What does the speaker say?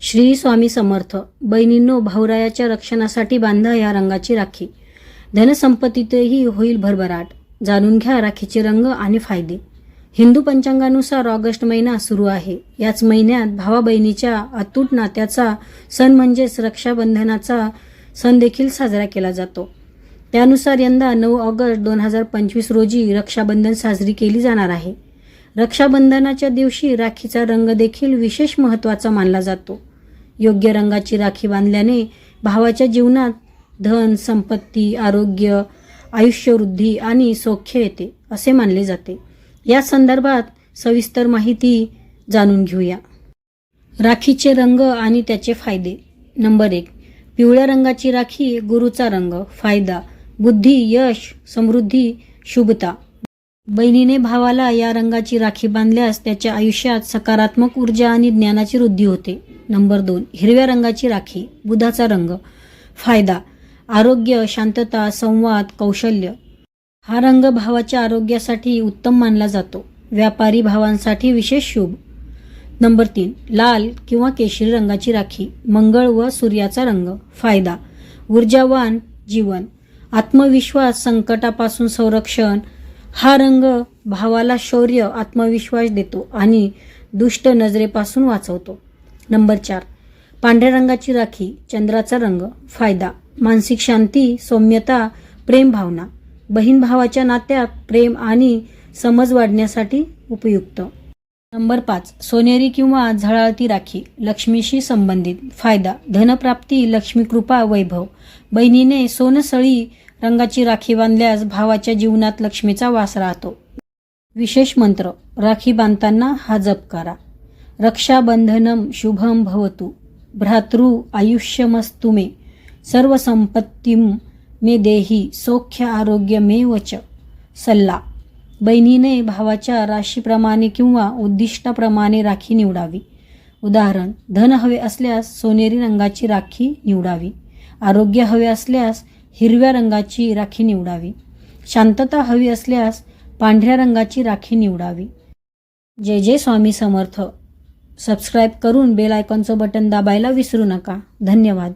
श्री स्वामी समर्थ बहिणींनो भाऊरायाच्या रक्षणासाठी बांधा या रंगाची राखी. धनसंपत्तीतही होईल भरभराट. जाणून घ्या राखीचे रंग आणि फायदे. हिंदू पंचांगानुसार ऑगस्ट महिना सुरू आहे. याच महिन्यात भावा बहिणीच्या अतूट नात्याचा सण म्हणजेच रक्षाबंधनाचा सण देखील साजरा केला जातो. त्यानुसार यंदा नऊ ऑगस्ट दोन हजार पंचवीस रोजी रक्षाबंधन साजरी केली जाणार आहे. रक्षाबंधनाच्या दिवशी राखीचा रंग देखील विशेष महत्त्वाचा मानला जातो. योग्य रंगाची राखी बांधल्याने भावाच्या जीवनात धन संपत्ती आरोग्य आयुष्यवृद्धी आणि सौख्य येते असे मानले जाते. या संदर्भात सविस्तर माहिती जाणून घेऊया. राखीचे रंग आणि त्याचे फायदे. नंबर एक. पिवळ्या रंगाची राखी गुरुचा रंग फायदा बुद्धी यश समृद्धी शुभता. बहिणीने भावाला या रंगाची राखी बांधल्यास त्याच्या आयुष्यात सकारात्मक ऊर्जा आणि ज्ञानाची वृद्धी होते. नंबर दोन हिरव्या रंगाची राखी बुधाचा रंग फायदा आरोग्य शांतता संवाद कौशल्य. हा रंग भावाच्या आरोग्यासाठी उत्तम मानला जातो. व्यापारी भावांसाठी विशेष शुभ. नंबर तीन लाल किंवा केशरी रंगाची राखी मंगळ व सूर्याचा रंग फायदा ऊर्जावान जीवन आत्मविश्वास संकटापासून संरक्षण. हा रंग भावाला शौर्य आत्मविश्वास देतो आणि दुष्ट नजरेपासून वाचवतो. नंबर चार. पांढऱ्या रंगाची राखी चंद्राचा रंग फायदा मानसिक शांती सौम्यता प्रेम भावना. बहीण भावाच्या नात्यात प्रेम आणि समज वाढण्यासाठी उपयुक्त. नंबर पाच. सोनेरी किंवा झळाळती राखी लक्ष्मीशी संबंधित. फायदा धनप्राप्ती लक्ष्मीकृपा वैभव. बहिणीने सोनसळी रंगाची राखी बांधल्यास भावाच्या जीवनात लक्ष्मीचा वास राहतो. विशेष मंत्र राखी बांधताना हा जप करा. रक्षाबंधनम शुभम भवतु। भ्रातृ आयुष्यमस्तु मे। सर्व संपत्तीम मे देही सौख्य आरोग्य मे वच सल्ला। बहिणीने भावाच्या राशीप्रमाणे किंवा उद्दिष्टाप्रमाणे राखी निवडावी। उदाहरण धन हवे असल्यास सोनेरी रंगाची राखी निवडावी। आरोग्य हवे असल्यास हिरव्या रंगाची राखी निवडावी। शांतता हवी असल्यास पांढऱ्या रंगाची राखी निवडावी। जय जय स्वामी समर्थ। सबस्क्राईब करून बेल आयकॉनचं बटन दाबायला विसरू नका. धन्यवाद.